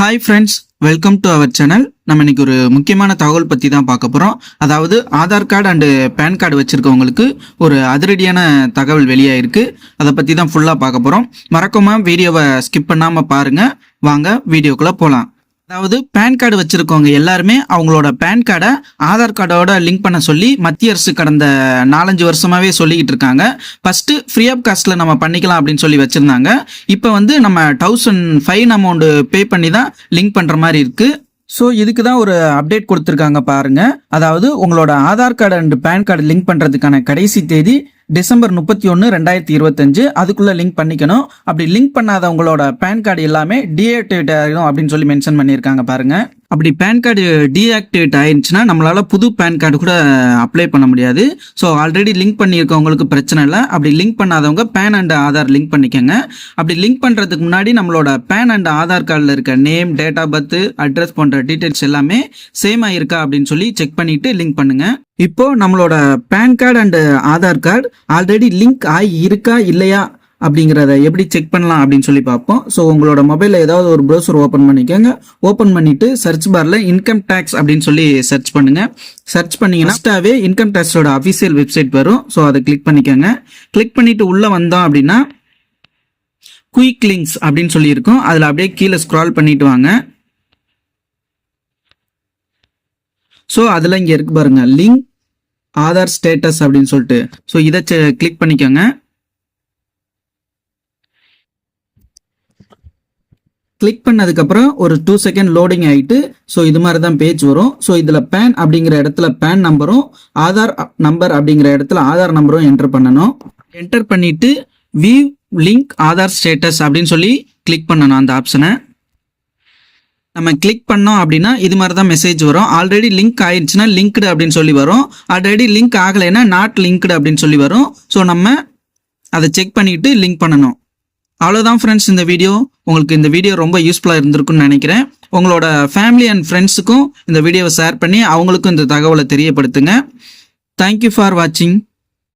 Hi friends welcome to our channel நம்ம இன்னைக்கு ஒரு முக்கியமான தகவல் பற்றி தான் பார்க்க போகிறோம் அதாவது Aadhaar card and PAN card வச்சுருக்கவங்களுக்கு ஒரு அதிரடியான தகவல் வெளியாயிருக்கு. அதை பற்றி தான் ஃபுல்லாக பார்க்க போகிறோம் மறக்காம வீடியோவை ஸ்கிப் பண்ணாமல் பாருங்கள் வாங்க வீடியோக்குள்ளே போகலாம் அதாவது பேன் கார்டு வச்சிருக்கவங்க எல்லாருமே அவங்களோட பேன் கார்டை ஆதார் கார்டோட லிங்க் பண்ண சொல்லி மத்திய அரசு கடந்த நாலஞ்சு வருஷமாவே சொல்லிக்கிட்டு இருக்காங்க. ஃபர்ஸ்ட் ஃப்ரீ ஆஃப் காஸ்ட்ல நம்ம பண்ணிக்கலாம் அப்படின்னு சொல்லி வச்சிருந்தாங்க. இப்போ வந்து நம்ம தௌசண்ட் ஃபைன் அமௌண்ட் பே பண்ணி தான் லிங்க் பண்ற மாதிரி இருக்கு. ஸோ இதுக்கு தான் ஒரு அப்டேட் கொடுத்துருக்காங்க பாருங்க. அதாவது உங்களோட Aadhaar card and PAN card link பண்ணுறதுக்கான கடைசி தேதி டிசம்பர் முப்பத்தி ஒன்று ரெண்டாயிரத்தி இருபத்தஞ்சு. அதுக்குள்ள லிங்க் பண்ணிக்கணும். அப்படி லிங்க் பண்ணாதவங்களோட பேன் கார்டு எல்லாமே டிஆக்டிவேட் ஆகிடும் அப்படின்னு சொல்லி மென்ஷன் பண்ணியிருக்காங்க பாருங்கள் அப்படி பேன் கார்டு டீஆக்டிவேட் ஆயிருச்சுன்னா நம்மளால் புது பேன் கார்டு கூட அப்ளை பண்ண முடியாது. ஸோ ஆல்ரெடி லிங்க் பண்ணியிருக்கவங்களுக்கு பிரச்சனை இல்லை. அப்படி லிங்க் பண்ணாதவங்க பேன் அண்ட் ஆதார் லிங்க் பண்ணிக்கோங்க. அப்படி லிங்க் பண்ணுறதுக்கு முன்னாடி நம்மளோட பேன் அண்ட் ஆதார் கார்டில் இருக்க name date of birth address போன்ற டீட்டெயில்ஸ் எல்லாமே சேம் ஆகிருக்கா அப்படின்னு சொல்லி செக் பண்ணிவிட்டு லிங்க் பண்ணுங்கள் இப்போ நம்மளோட PAN card and Aadhaar card already link ஆகி இருக்கா இல்லையா அப்படிங்கிறத எப்படி செக் பண்ணலாம் அப்படின்னு சொல்லி பார்ப்போம். ஸோ உங்களோட மொபைலில் ஏதாவது ஒரு ப்ரௌசர் ஓப்பன் பண்ணிக்கோங்க. ஓப்பன் பண்ணிட்டு சர்ச் பாரில் இன்கம் டேக்ஸ் அப்படின்னு சொல்லி சர்ச் பண்ணுங்க. சர்ச் பண்ணீங்கன்னா இன்கம் டேக்ஸோட அஃபிஷியல் வெப்சைட் வரும். ஸோ அதை கிளிக் பண்ணிக்கோங்க. கிளிக் பண்ணிட்டு உள்ளே வந்தோம் அப்படின்னா குயிக் லிங்க்ஸ் அப்படின்னு சொல்லி இருக்கும். அதில் அப்படியே கீழே ஸ்க்ரால் பண்ணிட்டு வாங்க. ஸோ அதில் இங்கே இருக்கு பாருங்க லிங்க் ஆதார் ஸ்டேட்டஸ் அப்படின்னு சொல்லிட்டு. ஸோ இதை கிளிக் பண்ணிக்கோங்க. கிளிக் பண்ணதுக்கப்புறம் ஒரு டூ செகண்ட் லோடிங் ஆகிட்டு ஸோ இது மாதிரி தான் பேஜ் வரும். ஸோ இதில் பேன் அப்படிங்கிற இடத்துல பேன் நம்பரும் ஆதார் நம்பர் அப்படிங்கிற இடத்துல ஆதார் நம்பரும் என்டர் பண்ணணும். என்டர் பண்ணிவிட்டு வியூ லிங்க் ஆதார் ஸ்டேட்டஸ் அப்படின்னு சொல்லி கிளிக் பண்ணணும் அந்த ஆப்ஷனை நம்ம கிளிக் பண்ணோம் அப்படின்னா இது மாதிரி தான் மெசேஜ் வரும். ஆல்ரெடி லிங்க் ஆயிடுச்சுன்னா லிங்க்டு அப்படின்னு சொல்லி வரும். ஆல்ரெடி லிங்க் ஆகலைன்னா நாட் லிங்க்டு அப்படின்னு சொல்லி வரும். ஸோ நம்ம அதை செக் பண்ணிட்டு லிங்க் பண்ணணும். அவ்வளோதான் ஃப்ரெண்ட்ஸ் இந்த வீடியோ உங்களுக்கு இந்த வீடியோ ரொம்ப யூஸ்ஃபுல்லாக இருந்திருக்குன்னு நினைக்கிறேன். உங்களோட ஃபேமிலி அண்ட் ஃப்ரெண்ட்ஸுக்கும் இந்த வீடியோவை ஷேர் பண்ணி அவங்களுக்கும் இந்த தகவலை தெரியப்படுத்துங்க. தேங்க்யூ ஃபார் வாட்சிங்